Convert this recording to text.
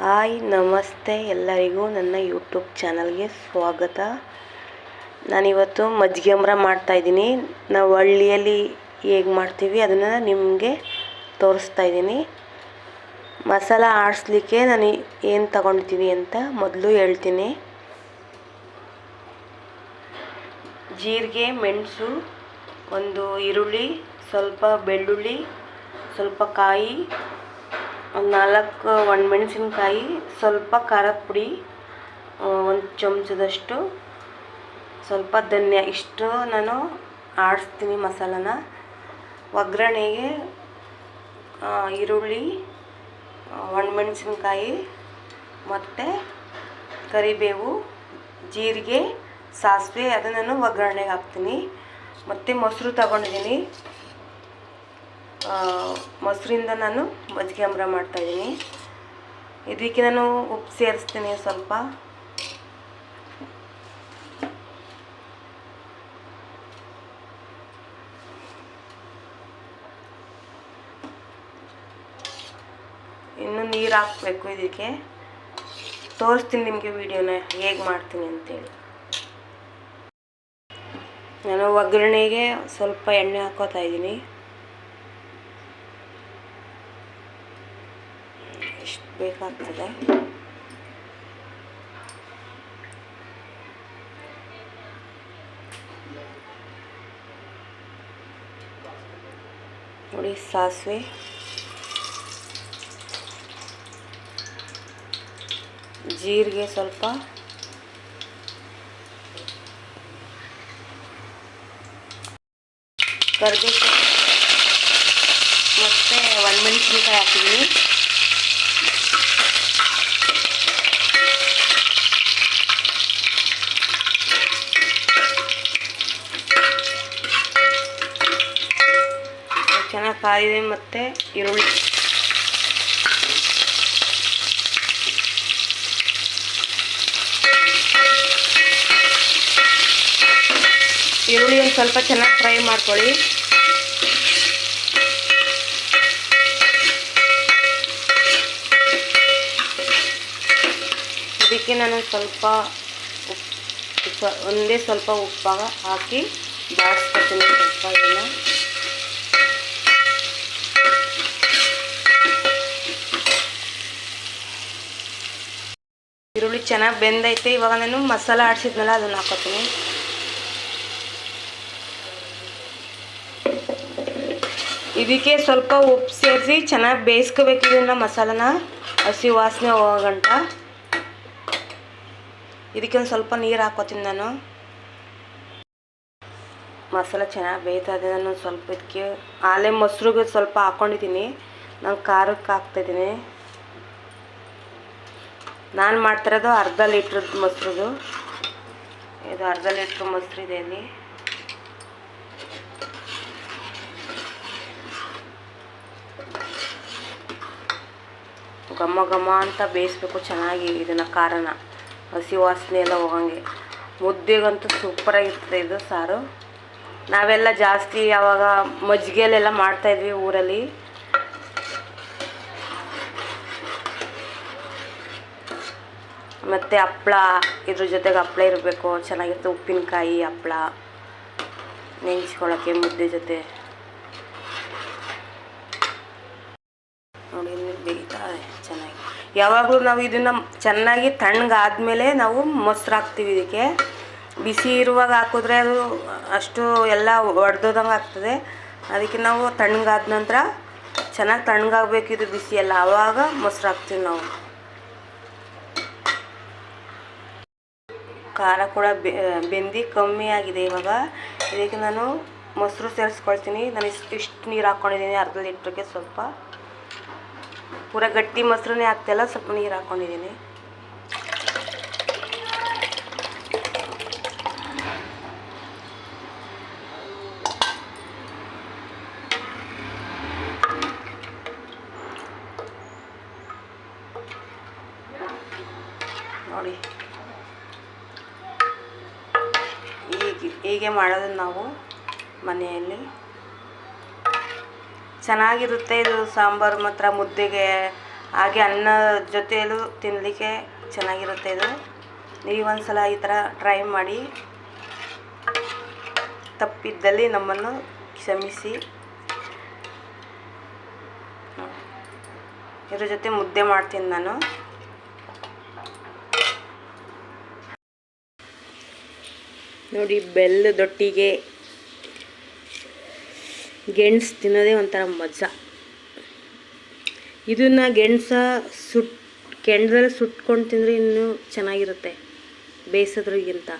Hi, ನಮಸ್ತೆ ಎಲ್ಲರಿಗೂ ನನ್ನ ಯೂಟ್ಯೂಬ್ ಚಾನಲ್ಗೆ ಸ್ವಾಗತ. ನಾನಿವತ್ತು ಮಜ್ಜಿಗೆ ಮರ ಮಾಡ್ತಾಯಿದ್ದೀನಿ ನಾವು ಹಳ್ಳಿಯಲ್ಲಿ ಹೇಗೆ ಮಾಡ್ತೀವಿ ಅದನ್ನು ನಿಮಗೆ ತೋರಿಸ್ತಾ ಇದ್ದೀನಿ. ಮಸಾಲ ಆಡಿಸ್ಲಿಕ್ಕೆ ನಾನು ಏನು ತಗೊಂಡಿದ್ದೀನಿ ಅಂತ ಮೊದಲು ಹೇಳ್ತೀನಿ. ಜೀರಿಗೆ, ಮೆಣಸು, ಒಂದು ಈರುಳ್ಳಿ, ಸ್ವಲ್ಪ ಬೆಳ್ಳುಳ್ಳಿ, ಸ್ವಲ್ಪ ಕಾಯಿ ಒಂದು ನಾಲ್ಕು ಒಣಮೆಣಸಿನ್ಕಾಯಿ ಸ್ವಲ್ಪ ಖಾರದ ಪುಡಿ ಒಂದು ಚಮಚದಷ್ಟು ಸ್ವಲ್ಪ ಧನ್ಯ, ಇಷ್ಟು ನಾನು ಆಡಿಸ್ತೀನಿ ಮಸಾಲನ. ಒಗ್ಗರಣೆಗೆ ಈರುಳ್ಳಿ ಒಣಮೆಣಸಿನ್ಕಾಯಿ ಮತ್ತು ಕರಿಬೇವು, ಜೀರಿಗೆ, ಸಾಸಿವೆ, ಅದನ್ನು ನಾನು ಒಗ್ಗರಣೆಗೆ ಹಾಕ್ತೀನಿ. ಮತ್ತು ಮೊಸರು ತಗೊಂಡಿದ್ದೀನಿ. ಮೊಸರಿಂದ ನಾನು ಮಜ್ಜಿಗೆ ಅಂಬ್ರ ಮಾಡ್ತಾಯಿದ್ದೀನಿ ಇದಕ್ಕೆ ನಾನು ಉಪ್ಪು ಸೇರಿಸ್ತೀನಿ ಸ್ವಲ್ಪ. ಇನ್ನು ನೀರು ಹಾಕಬೇಕು ಇದಕ್ಕೆ ತೋರಿಸ್ತೀನಿ ನಿಮಗೆ ವಿಡಿಯೋನ ಹೇಗೆ ಮಾಡ್ತೀನಿ ಅಂತೇಳಿ. ನಾನು ಒಗ್ಗರಣೆಗೆ ಸ್ವಲ್ಪ ಎಣ್ಣೆ ಹಾಕೋತಾ ಇದ್ದೀನಿ. ಎಷ್ಟು ಬೇಕಾಗ್ತದೆ ನೋಡಿ ಸಾಸಿವೆ ಜೀರಿಗೆ ಸ್ವಲ್ಪ ಕರಿಬೇವು ಮತ್ತು ಒಣಮೆಣಸಿನ್ಕಾಯಿ ಹಾಕಿದ್ದೀನಿ ಚೆನ್ನಾಗಿ ಕಾಯಿದೆ ಮತ್ತು ಈರುಳ್ಳಿ. ಈರುಳ್ಳಿ ಒಂದು ಸ್ವಲ್ಪ ಚೆನ್ನಾಗಿ ಫ್ರೈ ಮಾಡ್ಕೊಳ್ಳಿ. ಇದಕ್ಕೆ ನಾನು ಸ್ವಲ್ಪ ಉಪ್ಪು ಒಂದೇ ಸ್ವಲ್ಪ ಉಪ್ಪಾಗ ಹಾಕಿ ಬಾಡಿಸ್ಕೊಳ್ತೀನಿ ಸ್ವಲ್ಪ ಇದನ್ನು. ಈರುಳ್ಳಿ ಚೆನ್ನಾಗಿ ಬೆಂದೈತೆ. ಇವಾಗ ನಾನು ಮಸಾಲ ಆಡಿಸಿದ್ನಲ್ಲ, ಅದನ್ನು ಹಾಕೋತೀನಿ. ಇದಕ್ಕೆ ಸ್ವಲ್ಪ ಉಪ್ಪು ಸೇರಿಸಿ ಚೆನ್ನಾಗಿ ಬೇಯಿಸ್ಕೋಬೇಕು ಇದನ್ನು ಮಸಾಲನ. ಹಸಿ ವಾಸನೆ ಹೋಗಂಟ ಇದಕ್ಕೆ ಒಂದು ಸ್ವಲ್ಪ ನೀರು ಹಾಕೋತೀನಿ ನಾನು. ಮಸಾಲ ಚೆನ್ನಾಗಿ ಬೇಯ್ತಾ ಇದೆ, ನಾನು ಸ್ವಲ್ಪ ಇದಕ್ಕೆ ಆಲೆ ಮೊಸರುಗೆ ಸ್ವಲ್ಪ ಹಾಕ್ಕೊಂಡಿದ್ದೀನಿ ನಾನು ಖಾರಕ್ಕೆ ಹಾಕ್ತಾಯಿದ್ದೀನಿ ನಾನು ಮಾಡ್ತಿರೋದು ಅರ್ಧ ಲೀಟ್ರದ್ದು ಮೊಸರುದು. ಇದು ಅರ್ಧ ಲೀಟ್ರ್ ಮೊಸರು ಇದೆ ಇಲ್ಲಿ. ಘಮ ಘಮ ಅಂತ ಬೇಯಿಸ್ಬೇಕು ಚೆನ್ನಾಗಿ ಇದನ್ನು ಖಾರನ. ಹಸಿ ವಾಸನೆ ಎಲ್ಲ ಹೋಗಂಗೆ. ಮುದ್ದೆಗಂತೂ ಸೂಪರಾಗಿರ್ತದೆ ಇದು ಸಾರು. ನಾವೆಲ್ಲ ಜಾಸ್ತಿ ಯಾವಾಗ ಮಜ್ಜಿಗೆಯಲ್ಲೆಲ್ಲ ಮಾಡ್ತಾಯಿದ್ವಿ ಊರಲ್ಲಿ. ಮತ್ತು ಹಪ್ಳ, ಇದ್ರ ಜೊತೆಗೆ ಹಪ್ಳ ಇರಬೇಕು. ಚೆನ್ನಾಗಿರುತ್ತೆ ಉಪ್ಪಿನಕಾಯಿ, ಹಪ್ಳ. ನೆಂಚ್ಕೊಳ್ಳೋಕ್ಕೆ ಮುದ್ದೆ ಜೊತೆ. ನೋಡಿ ಬೇಯ್ತಾರೆ ಚೆನ್ನಾಗಿ. ಯಾವಾಗಲೂ ನಾವು ಇದನ್ನು ಚೆನ್ನಾಗಿ ತಣ್ಣಗಾದ್ಮೇಲೆ ನಾವು ಮೊಸರು ಹಾಕ್ತೀವಿ ಇದಕ್ಕೆ. ಬಿಸಿ ಇರುವಾಗ ಹಾಕಿದ್ರೆ ಅದು ಅಷ್ಟು ಎಲ್ಲ ಒಡೆದೋದಂಗೆ ಆಗ್ತದೆ. ಅದಕ್ಕೆ ನಾವು ತಣ್ಣಗಾದ ನಂತರ ಚೆನ್ನಾಗಿ ತಣ್ಣಗಾಗಬೇಕು ಇದು ಬಿಸಿ ಎಲ್ಲ ಆವಾಗ ಮೊಸರು ಹಾಕ್ತೀವಿ ನಾವು. ಖಾರ ಕೂಡ ಬೆಂದು ಕಮ್ಮಿ ಆಗಿದೆ ಇವಾಗ. ಇದಕ್ಕೆ ನಾನು ಮೊಸರು ಸೇರಿಸ್ಕೊಳ್ತೀನಿ. ನಾನು ಇಷ್ಟು ಇಷ್ಟು ನೀರು ಹಾಕ್ಕೊಂಡಿದ್ದೀನಿ ಅರ್ಧ ಲೀಟ್ರಿಗೆ ಸ್ವಲ್ಪ. ಪೂರ ಗಟ್ಟಿ ಮೊಸರನ್ನೇ ಹಾಕ್ತಿಲ್ಲ ಸ್ವಲ್ಪ ನೀರು ಹಾಕ್ಕೊಂಡಿದ್ದೀನಿ ನೋಡಿ. ಹೀಗೆ ಮಾಡೋದು ನಾವು ಮನೆಯಲ್ಲಿ. ಚೆನ್ನಾಗಿರುತ್ತೆ ಇದು ಸಾಂಬಾರು ಮಾತ್ರ, ಮುದ್ದೆಗೆ ಹಾಗೆ ಅನ್ನ ಜೊತೆಯಲ್ಲೂ ತಿನ್ನಲಿಕ್ಕೆ ಚೆನ್ನಾಗಿರುತ್ತೆ ಇದು. ನೀವೊಂದ್ಸಲ ಈ ಥರ ಟ್ರೈ ಮಾಡಿ. ತಪ್ಪಿದ್ದಲ್ಲಿ ನಮ್ಮನ್ನು ಕ್ಷಮಿಸಿ. ಇದ್ರ ಜೊತೆ ಮುದ್ದೆ ಮಾಡ್ತೀನಿ ನಾನು. ನೋಡಿ, ಬೆಲ್ಲದೊಟ್ಟಿಗೆ ಗೆಣಸು ತಿನ್ನೋದೇ ಒಂಥರ ಮಜಾ. ಇದನ್ನು ಗೆಣಸ ಸುಟ್ ಕೆಂಡದಲ್ಲಿ ಸುಟ್ಕೊಂಡು ತಿಂದರೆ ಇನ್ನೂ ಚೆನ್ನಾಗಿರುತ್ತೆ ಬೇಯಿಸೋದ್ರಿಗಿಂತ